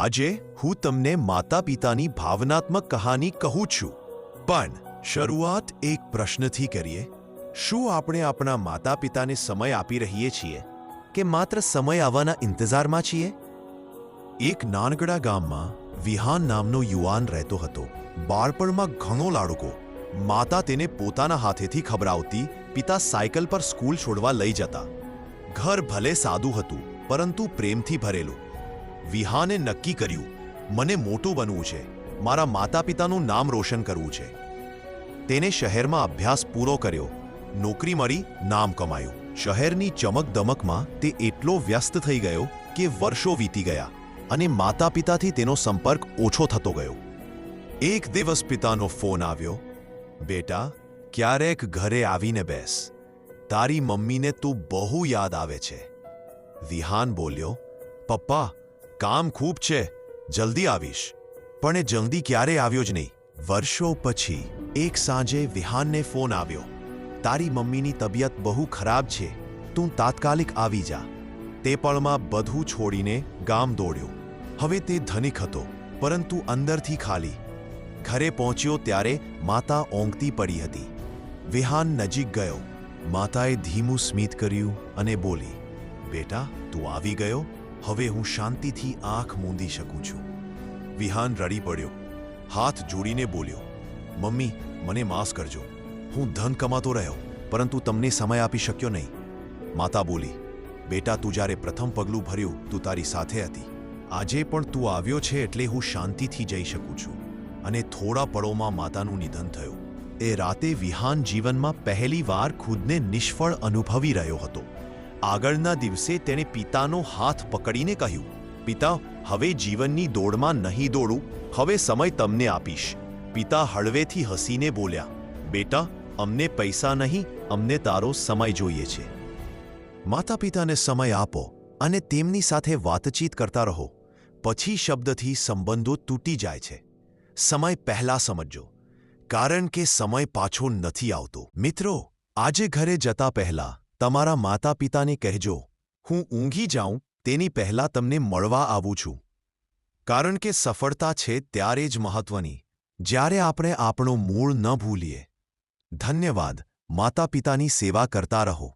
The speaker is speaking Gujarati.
આજે હું તમને માતા પિતાની ભાવનાત્મક કહાની કહું છું. પણ શરૂઆત એક પ્રશ્નથી કરીએ. શું આપણે આપણા માતા પિતાને સમય આપી રહીએ છીએ કે માત્ર સમય આવવાના ઇંતજારમાં છીએ? એક નાનકડા ગામમાં વિહાન નામનો યુવાન રહેતો હતો. બાળપણમાં ઘણો લાડકો. માતા તેને પોતાના હાથેથી ખબરાવતી પિતા સાયકલ પર સ્કૂલ છોડવા લઈ જતા. ઘર ભલે સાદું હતું, પરંતુ પ્રેમથી ભરેલું. વિહાને નક્કી કર્યું, મને મોટું બનવું છે. મારા માતા પિતાનું નામ રોશન કરવું છે. તેને શહેરમાં અભ્યાસ પૂરો કર્યો. નોકરી મળી, નામ કમાયું. શહેરની ચમક દમકમાં તે એટલો વ્યસ્ત થઈ ગયો કે વર્ષો વીતી ગયા અને માતા પિતાથી તેનો સંપર્ક ઓછો થતો ગયો. એક દિવસ પિતાનો ફોન આવ્યો, બેટા, ક્યારેક ઘરે આવીને બેસ. તારી મમ્મીને તું બહુ યાદ આવે છે. વિહાન બોલ્યો, પપ્પા કામ ખૂબ છે. જલ્દી આવીશ. પણ એ જલ્દી ક્યારે આવ્યો જ નહીં. વર્ષો પછી, એક સાંજે વિહાનને ફોન આવ્યો. તારી મમ્મીની તબિયત બહુ ખરાબ છે. તું તાત્કાલિક આવી જા. તે પળમાં બધું છોડીને ગામ દોડ્યો. હવે તે ધનિક હતો, પરંતુ અંદરથી ખાલી. ઘરે પહોંચ્યો ત્યારે માતા ઓંગતી પડી હતી. વિહાન નજીક ગયો. માતાએ ધીમું સ્મિત કર્યું અને બોલી, બેટા, તું આવી ગયો? હવે હું શાંતિથી આંખ મૂંદી શકું છું. વિહાન રડી પડ્યો. હાથ જોડીને બોલ્યો, મમ્મી, મને માફ કરજો. હું ધન કમાતો રહ્યો, પરંતુ તમને સમય આપી શક્યો નહીં. માતા બોલી, બેટા, તું જ્યારે પ્રથમ પગલું ભર્યું, તું તારી સાથે હતી. આજે પણ તું આવ્યો છે એટલે હું શાંતિથી જઈ શકું છું. અને થોડા પળોમાં માતાનું નિધન થયું. એ રાતે વિહાન જીવનમાં પહેલી વાર ખુદને નિષ્ફળ અનુભવી રહ્યો હતો. આગળના દિવસે તેણે પિતાનો હાથ પકડીને કહ્યું, પિતા, હવે જીવનની દોડમાં નહીં દોડું, હવે સમય તમને આપીશ. પિતા હળવેથી હસીને બોલ્યા, બેટા, અમને પૈસા નહીં, અમને તારો સમય જોઈએ છે. માતા પિતાને સમય આપો અને તેમની સાથે વાતચીત કરતા રહો. પછી શબ્દથી સંબંધો તૂટી જાય છે. સમય પહેલા સમજજો, કારણ કે સમય પાછો નથી આવતો. મિત્રો, આજે ઘરે જતા પહેલા તમારા માતા પિતાને કહેજો, હું ઊંઘી જાઉં, તેની પહેલાં તમને મળવા આવું છું. કારણ કે સફળતા છે ત્યારે જ મહત્વની, જ્યારે આપણે આપણો મૂળ ન ભૂલીએ. ધન્યવાદ માતા પિતાની સેવા કરતા રહો.